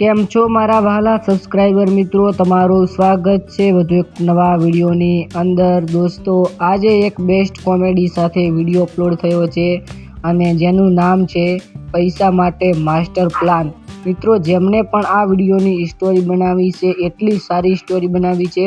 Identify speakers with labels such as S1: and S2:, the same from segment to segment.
S1: કેમ છો મારા વહાલા સબસ્ક્રાઈબર મિત્રો? તમારું સ્વાગત છે વધુ એક નવા વિડીયોની અંદર. દોસ્તો, આજે એક બેસ્ટ કોમેડી સાથે વીડિયો અપલોડ થયો છે અને જેનું નામ છે પૈસા માટે માસ્ટર પ્લાન મિત્રો, જેમણે પણ આ વિડીયોની સ્ટોરી બનાવી છે, એટલી સારી સ્ટોરી બનાવી છે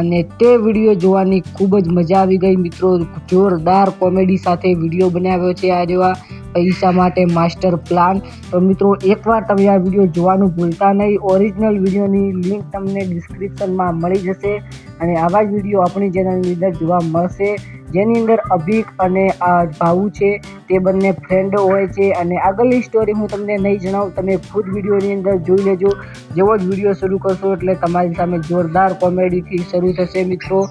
S1: અને તે વીડિયો જોવાની ખૂબ જ મજા આવી ગઈ. મિત્રો, જોરદાર કોમેડી સાથે વીડિયો બનાવ્યો છે આ જેવા પૈસા માટે માસ્ટર પ્લાન. તો મિત્રો, એકવાર તમે આ વીડિયો જોવાનું ભૂલતા નહીં. ઓરિજિનલ વિડીયોની લિંક તમને ડિસ્ક્રિપ્શનમાં મળી જશે. અને આવા જ વીડિયો આપણી ચેનલની અંદર જોવા મળશે. જેની અંદર અભિક અને આ ભાવુ છે, તે બંને ફ્રેન્ડ હોય છે અને આગળની સ્ટોરી હું તમને નહીં જણાવું, તમે ખુદ વિડીયોની અંદર જોઈ લેજો. જેવો જ વીડિયો શરૂ કરશો એટલે તમારી સામે જોરદાર કોમેડીથી શરૂ થશે મિત્રો.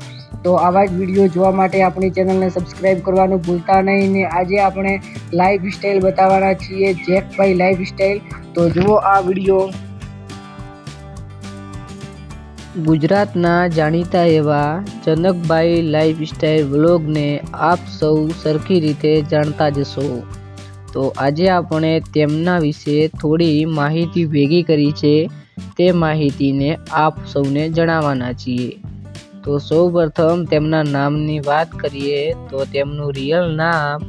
S1: તો આવા જ વીડિયો જોવા માટે આપણી ચેનલને સબસ્ક્રાઈબ કરવાનું ભૂલતા નહીં ને આજે આપણે લાઈફ સ્ટાઈલ બતાવવાના છીએ જેકભાઈ લાઈફ સ્ટાઈલ તો જુઓ આ વીડિયો. ગુજરાતના જાણીતા એવા જનકભાઈ લાઈફ સ્ટાઈલ વ્લોગને આપ સૌ સરખી રીતે જાણતા જશો. તો આજે આપણે તેમના વિશે થોડી માહિતી ભેગી કરી છે. તે માહિતીને આપ સૌને જણાવવાના છીએ. તો સૌ પ્રથમ તેમના નામની વાત કરીએ તો તેમનું રિયલ નામ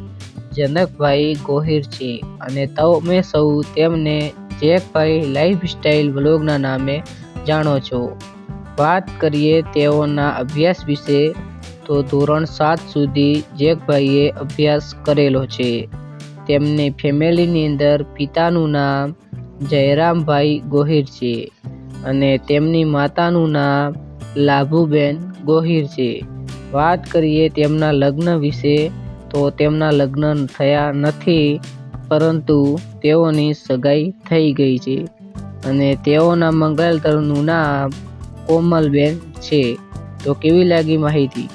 S1: જનકભાઈ ગોહિર છે અને તમે સૌ તેમને જેકભાઈ લાઈફ સ્ટાઈલ વ્લોગના નામે જાણો છો. વાત કરીએ તેઓના અભ્યાસ વિશે, તો ધોરણ સાત સુધી જેકભાઈએ અભ્યાસ કરેલો છે. તેમની ફેમિલીની અંદર પિતાનું નામ જયરામભાઈ ગોહિર છે અને તેમની માતાનું નામ લાભુબેન ગોહિર છે. વાત કરીએ તેમના લગ્ન વિશે, તો તેમના લગ્ન થયા નથી, પરંતુ તેઓની સગાઈ થઈ ગઈ છે અને તેઓના મંગળતરનું નામ કોમલબેન છે. તો કેવી લાગી માહિતી?